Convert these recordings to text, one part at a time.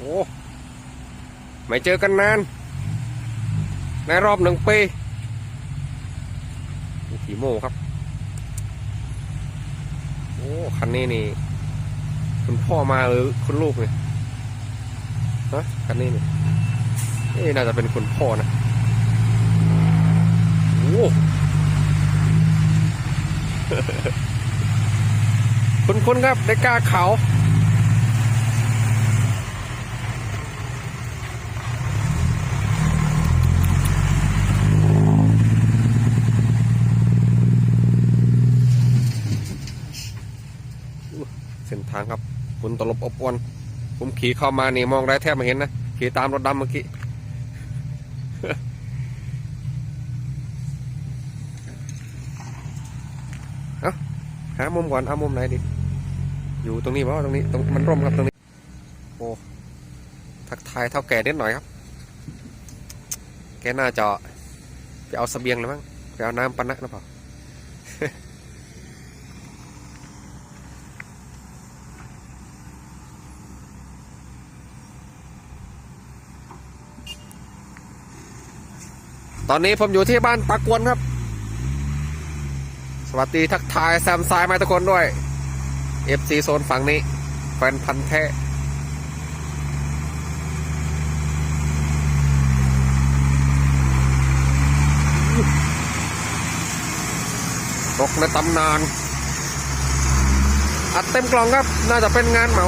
โอ้ไม่เจอกันนาน ในรอบหนึ่งปีขี่โมครับ โอ้ คันนี้นี่ คุณพ่อมาหรือคุณลูกเนี่ยฮะคันนี้นี่เอ๊ะน่าจะเป็นคุณพ่อนะ โอ้คุณคุณครับได้กล้าเขาวเส้นทางครับคุณตลบอบอวนผมขี่เข้ามานี่มองได้แทบไม่เห็นนะขี่ตามรถดำเมื่อกี้หามุมก่อนเอามุมไหนดี อยู่ตรงนี้เพราะตรงนี้ตรงมันร่มครับตรงนี้ โอ้ทักทายเท่าแก่นิดหน่อยครับ แกน่าจะไปเอาสเสบียงเลยมั้งไปเอาน้ำปะนะหรือเปล่า ตอนนี้ผมอยู่ที่บ้านตะกวนครับ สวัสดีทักทายแซมซายมาทุกคนด้วย FC โซนฝั่งนี้แฟนพันธ์แท้ตกในตำนาน อัดเต็มกล่องครับ น่าจะเป็นงานเหมา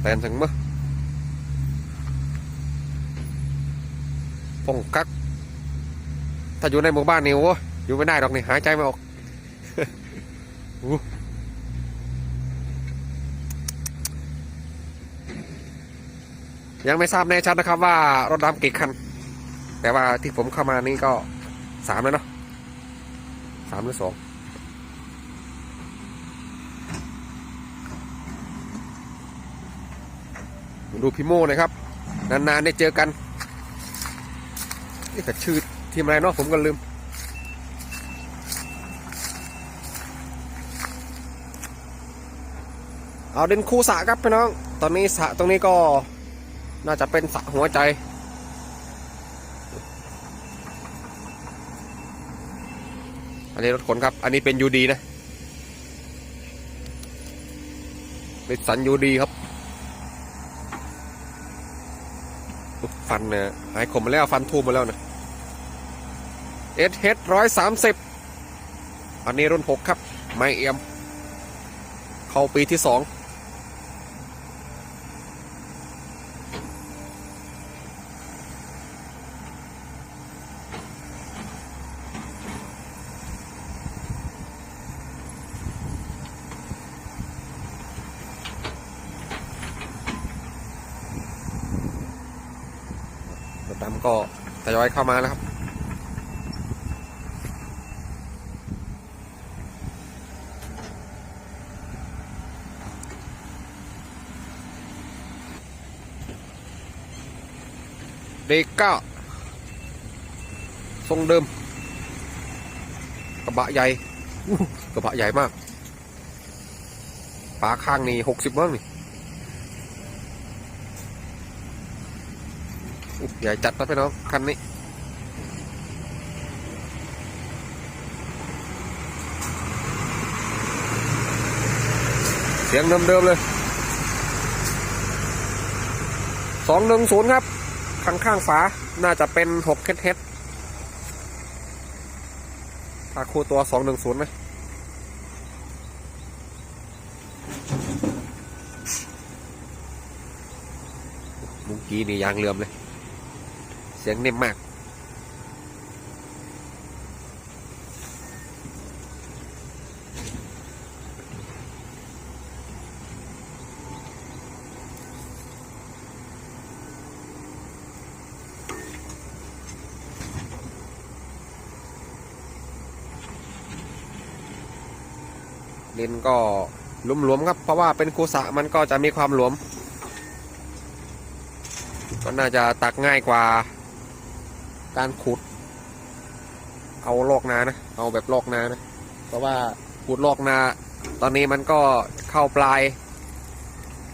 แตนถึงมั้ยปงกัก ถ้าอยู่ในหมู่บ้านนี่โอ้ยอยู่ไม่ได้หรอกนี่หายใจไม่ออกอู้ยังไม่ทราบแน่ชัดนะครับว่ารถดำกี่คัน แต่ว่าที่ผมเข้ามานี่ก็สามแล้วเนาะสามหรือสอง ดูพี่โม่หน่อยครับ นานๆได้เจอกันนี่แต่ชื่อทีมอะไรเนาะผมก็ลืม เอาเด่นคู่สระครับพี่น้อง ตอนนี้สระตรงนี้ก็น่าจะเป็นสระหัวใจอันนี้รถขนครับ อันนี้เป็นยูดีนะเป็นสันยูดีครับ ฟันเนี่ยหายขมมาแล้วฟันทูมมาแล้วนะเอสเฮดร้อยสามสิบอันนี้รุ่นหกครับ ไม่เอี่ยม เข้าปีที่สอง รถดำก็ทยอยเข้ามาแล้วครับ เด็ก้าทรงเดิม กระบะใหญ่กระบะใหญ่มากฝาข้างนี่หกสิบมั้งนี่ ใหญ่จัดนะพี่น้องคันนี้เสียงเดิมๆเลย สองหนึ่งศูนย์ครับ ข้างข้างฝา น่าจะเป็นหกเฮดเฮดถ้าคู่ตัวสองหนึ่งศูนย์ไหมมุงกี้นี่ยางเลื่อมเลย เสียงนิ่มมากดินก็หลวมๆครับ เพราะว่าเป็นคูสะมันก็จะมีความหลวม ก็น่าจะตักง่ายกว่า การขุด เอาลอกนานะ เอาแบบลอกนานะ เพราะว่าขุดลอกนา ตอนนี้มันก็เข้าปลาย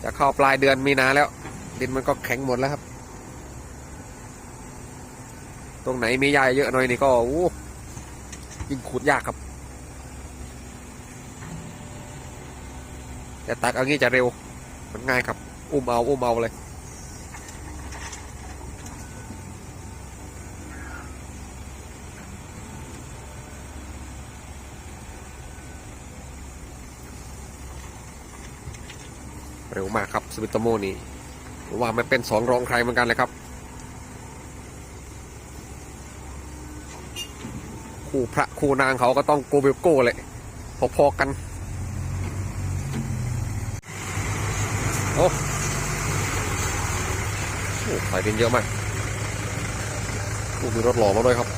จะเข้าปลายเดือนมีนาแล้ว ดินมันก็แข็งหมดแล้วครับ ตรงไหนมีหญ้าเยอะหน่อยนี่ก็โอ้ยิ่งขุดยากครับแต่ตักเอางี้จะเร็ว มันง่ายครับ อุ้มเอา อุ้มเอาเลย เร็วมากครับสวิตโตโมนี่ว่ามันเป็นสองรองใครเหมือนกันเลยครับ คู่พระคู่นางเขาก็ต้องโกเบลโก้เลยพอๆกันโอ้โหสายดินเยอะมากโอ้มีรถหล่อมาด้วยครับ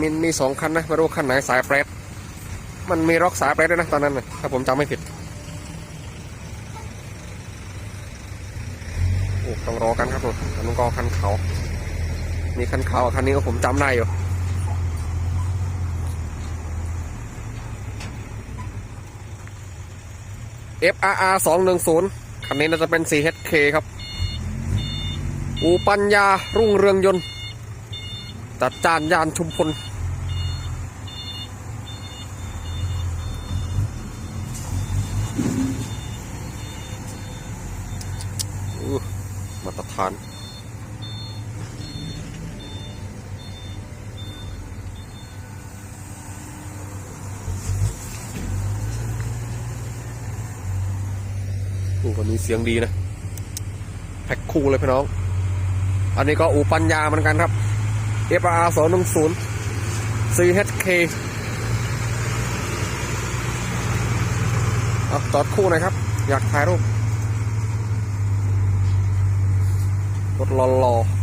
มีมีสองคันนะไม่รู้คันไหนสายเปรตมันมีร็อกสายเปรตด้วยนะตอนนั้นนะถ้าผมจำไม่ผิดโอ้ต้องรอกันครับผมอันนู้นก็คันเขามีคันเขาคันนี้ก็ผมจำได้อยู่ FRR 210คันนี้น่าจะเป็น 4HK ครับ อูปัญญารุ่งเรืองยนต์ ตัดจานยานชุมพลอู้มาตรฐานโอ้วันนี้เสียงดีนะ แพ็คคู่เลยพี่น้อง อันนี้ก็อูปัญญาเหมือนกันครับ FR 2 1 0 CHK เอาจอดคู่หน่อยครับ อยากถ่ายรูปรถรอๆ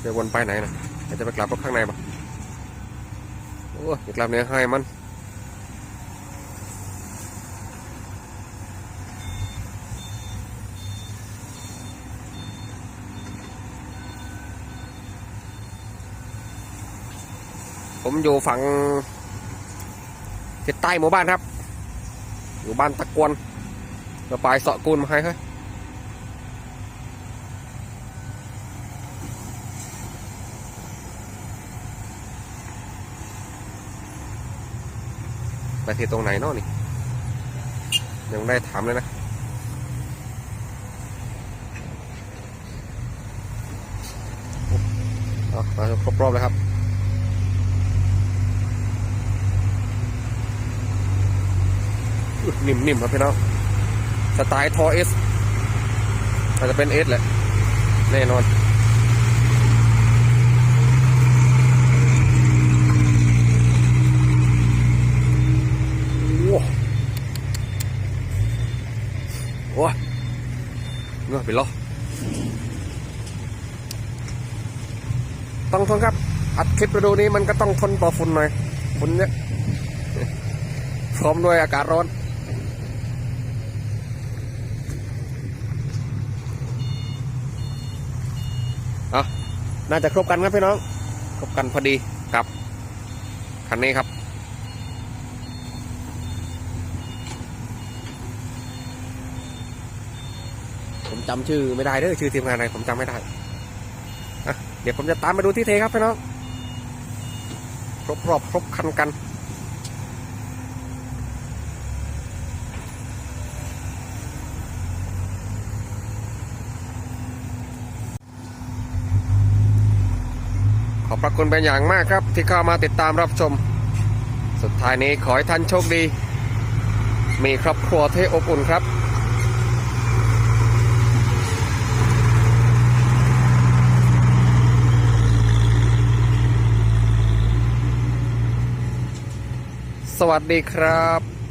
เดี๋ยววนไปไหนนะเดี๋ยวจะไปกลับรถข้างในปะโอ้ยกลับเนื้อให้มันผมอยู่ฝั่งทิศใต้หมู่บ้านครับ อยู่บ้านตะกวนเราไปเสาะกูลมาให้เฮ้ย ไปที่ตรงไหนเนาะนี่ยังได้ถามเลยนะเอามาครบรอบเลยครับนิ่มๆครับพี่น้องสไตล์ทอเอสอาจจะเป็นเอสแหละแน่นอน โอ้โห ไปล้อต้องทนครับ อัดคลิปฤดูนี้มันก็ต้องทนต่อฝุ่นหน่อยฝุ่นเนี้ยพร้อมด้วยอากาศร้อนเอาน่าจะครบกันครับพี่น้อง ครบกันพอดีกับคันนี้ครับ ผมจำชื่อไม่ได้เด้อชื่อทีมงานอะไรผมจำไม่ได้อะเดี๋ยวผมจะตามไปดูที่เทครับพี่น้องครบรอบครบคันกันขอบพระคุณเป็นอย่างมากครับ ที่เข้ามาติดตามรับชม สุดท้ายนี้ขอให้ท่านโชคดีมมีครอบครัวที่อบอุ่นครับ วัสดีครับ